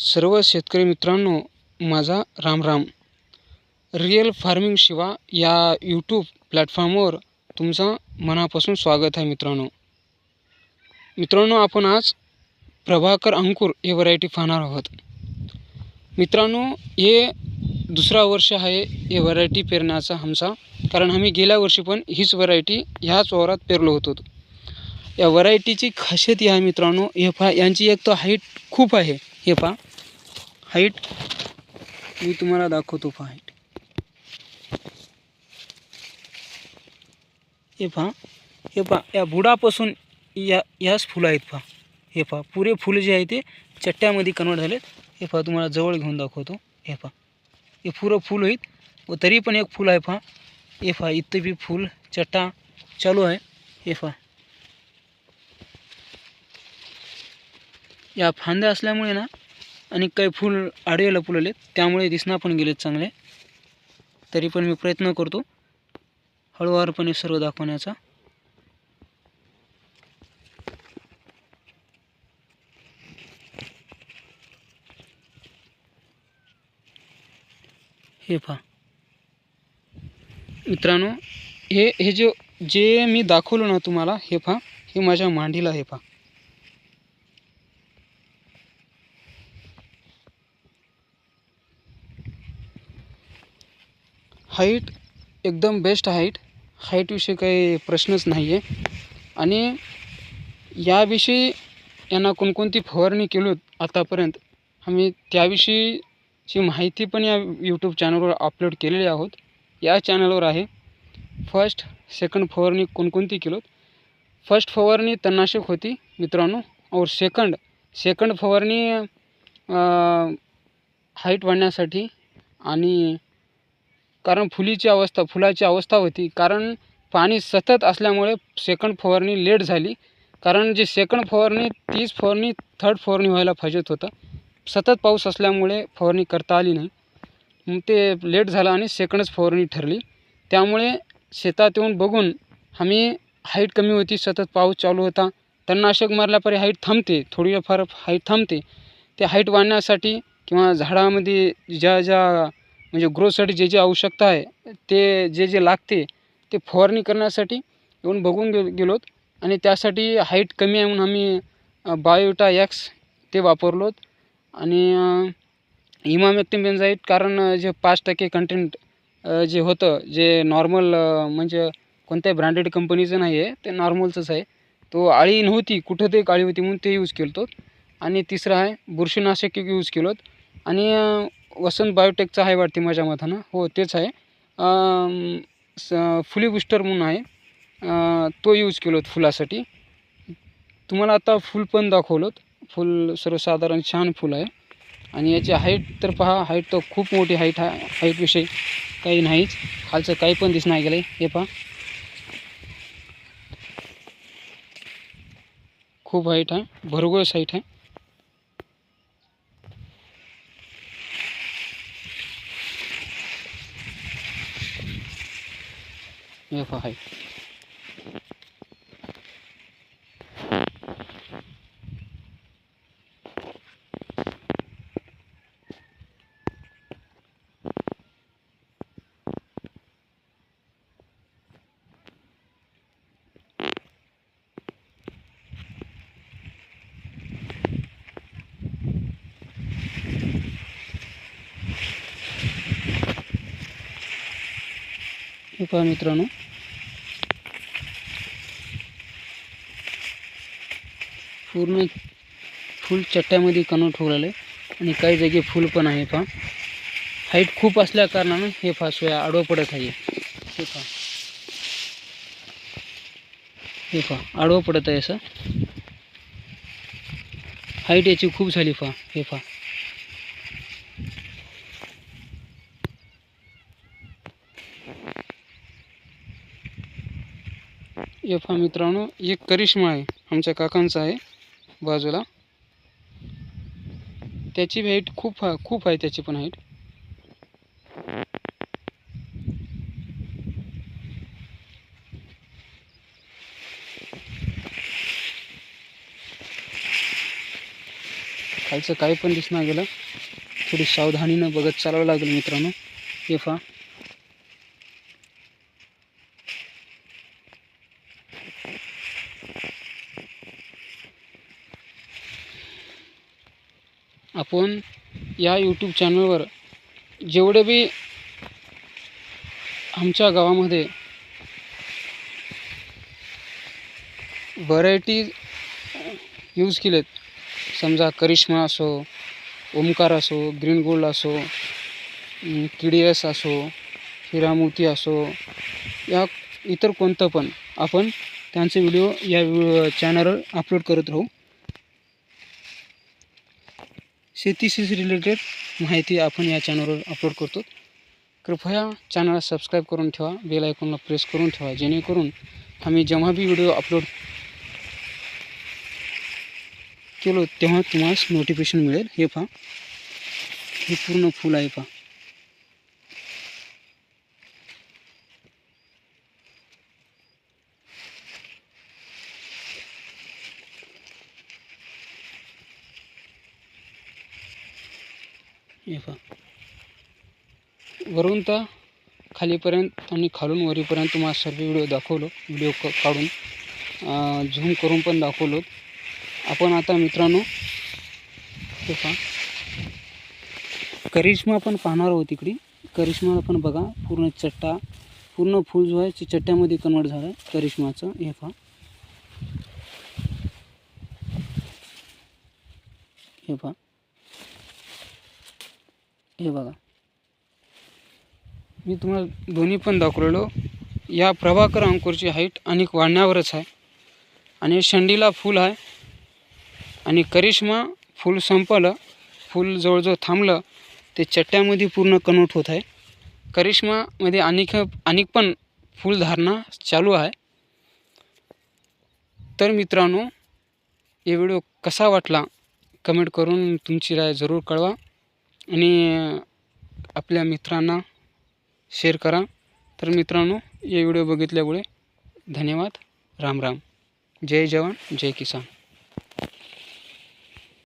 सर्व शेतकरी मित्रांनो माझा रामराम रिअल फार्मिंग शिवा या यूट्यूब प्लॅटफॉर्मवर तुमचं मनापासून स्वागत आहे मित्रांनो. मित्रांनो आपण आज प्रभाकर अंकुर हे व्हरायटी पाहणार आहोत. मित्रांनो हे दुसरा वर्ष आहे हे व्हरायटी पेरण्याचा आमचा कारण आम्ही गेल्या वर्षी पण हीच व्हरायटी ह्याच वावरात पेरलो होतो. या व्हरायटीची खासियत ही आहे मित्रांनो हे पहा यांची एक तर हाईट खूप आहे हे पहा. हाईट मी तुम्हाला दाखवतो पहा हाईट हे पहा हे पहा या बुडापासून या याच फुलं आहेत पहा हे पहा पुरे फुलं जे आहे ते चट्ट्यामध्ये कन्वर्ट झालेत. हे पहा तुम्हाला जवळ घेऊन दाखवतो. हे पहा हे पुरं फुल होईल व तरी पण एक फुल आहे पहा हे पहा इथं बी फुल चट्टा चालू आहे. हे पहा या फांद्या असल्यामुळे ना आणि काही फूल आडवेला फुलले त्यामुळे दिसना पण गेलेत चांगले. तरी पण मी प्रयत्न करतो. हळूवारपणे सर्व दाखवण्याचा. हे पहा. मित्रांनो हे हे जे जे मी दाखवलं ना तुम्हाला हे पहा हे माझ्या मांडीला हे पहा. हाईट एकदम बेस्ट हाईट हाईटविषयी काही प्रश्नच नाही आहे आणि याविषयी यांना कोणकोणती फवारणी केली आतापर्यंत आम्ही त्याविषयीची माहिती पण या यूट्यूब चॅनलवर अपलोड केलेली आहोत. या चॅनलवर आहे फर्स्ट सेकंड फवारणी कोणकोणती केलोत फर्स्ट फवारणी तणनाशक होती मित्रांनो. और सेकंड सेकंड फवारणी हाईट वाढण्यासाठी आणि कारण फुलीची अवस्था फुलाची अवस्था होती. कारण पाणी सतत असल्यामुळे सेकंड फवारणी लेट झाली. कारण जी सेकंड फवारणी तीच फवारणी थर्ड फवारणी व्हायला पाहिजेत होतं. सतत पाऊस असल्यामुळे फवारणी करता आली नाही. ते लेट झालं आणि सेकंडच फवारणी ठरली. त्यामुळे शेतात येऊन बघून आम्ही हाईट कमी होती सतत पाऊस चालू होता. तणनाशक मारल्यापरी हाईट थांबते थोडीफार हाईट थांबते. ते हाईट वाढण्यासाठी किंवा झाडामध्ये ज्या ज्या म्हणजे ग्रोथसाठी जे जे आवश्यकता आहे ते जे जे लागते ते फवारणी करण्यासाठी येऊन बघून गे गेलोत. आणि त्यासाठी हाईट कमी आहे म्हणून आम्ही बायोटा यॅक्स ते वापरलोत. आणि इमामेक्टिम बेन्झाईट कारण जे पाच टक्के कंटेंट जे होतं जे नॉर्मल म्हणजे कोणत्याही ब्रँडेड कंपनीचं नाही आहे ते नॉर्मलचंच आहे. तो आळी नव्हती कुठं ते काळी होती म्हणून ते यूज केलो आणि तिसरं आहे बुरशीनाशक यूज केलोत. आणि वसंत बायोटेकचा आहे वाटते माझ्या मतानं. हो तेच आहे. स फुली बुस्टर म्हणून आहे. तो यूज केलो फुलासाठी. तुम्हाला आता फुल पण दाखवलं. फुल सर्वसाधारण छान फुल आहे. आणि याची हाईट तर पहा हाईट तर खूप मोठी हाईट आहे. हाईटविषयी काही नाहीच. खालचं काही पण दिसणार नाही गेलं हे पहा. खूप हाईट आहे. भरघोस हाईट आहे. हे पहा हाईट हे पहा मित्रांनो. पूर्ण फुल चट्ट्यामध्ये कन्वर्ट होऊ लागले आणि काही जागी फुल पण आहे पहा. हाईट खूप असल्या कारणानं हे पहा सोया आडवं पडत आहे. हे पहा. हे पहा आडवं पडत आहे असं. हाईट याची खूप झाली पहा. हे पहा. हे मित्रांनो एक करिश्मा आहे आमच्या काकांचा आहे बाजूला. त्याची हाईट खूप खूप आहे त्याची पण हाईट खालचं काही पण दिसणार गेलं थोडी सावधानीनं बघत चालावं लागेल मित्रांनो हे आपण या यूट्यूब चॅनलवर जेवढे बी आमच्या गावामध्ये व्हरायटी यूज केलेत. समजा करिश्मा असो ओमकार असो ग्रीन गोल्ड असो किडीएस एस असो हिरामोती असो या इतर कोणतं पण आपण त्यांचे व्हिडिओ या चॅनलवर अपलोड करत राहू. शेतीशी रिलेटेड माहिती आपण या चॅनलवर अपलोड करतो. कृपया चॅनलला सबस्क्राईब करून ठेवा बेल आयकॉनला प्रेस करून ठेवा जेणेकरून आम्ही जेव्हा बी व्हिडिओ अपलोड केलो तेव्हा तुम्हाला नोटिफिकेशन मिळेल. हे पहा. हे पूर्ण फुल आहे पहा. हे पहा वरून तर खालीपर्यंत आणि खालून वरीपर्यंत तुम्हाला सर्व व्हिडिओ दाखवलो. व्हिडिओ क काढून झूम करून पण दाखवलो. आपण आता मित्रांनो हे पहा करिश्मा पण पाहणार आहोत तिकडे करिश्मा पण बघा पूर्ण चट्टा पूर्ण फूल जो आहे ते चट्ट्यामध्ये कन्वर्ट झालं आहे करिश्माचं हे पहा हे पहा हे बघा. मी तुम्हाला दोन्ही पण दाखवलेलो. या प्रभाकर अंकुरची हाईट अनेक वाढण्यावरच आहे. आणि शंडीला फूल आहे. आणि करिश्मा फूल संपलं फूल जवळजवळ थांबलं ते चट्ट्यामध्ये पूर्ण कन्वर्ट होत आहे. करिश्मामध्ये अनेक अनेक पण फुलधारणा चालू आहे. तर मित्रांनो हे व्हिडिओ कसा वाटला? कमेंट करून तुमची राय जरूर कळवा. आणि आपल्या मित्रांना शेअर करा. तर मित्रांनो या व्हिडिओ बघितल्यामुळे धन्यवाद. राम राम. जय जवान जय किसान.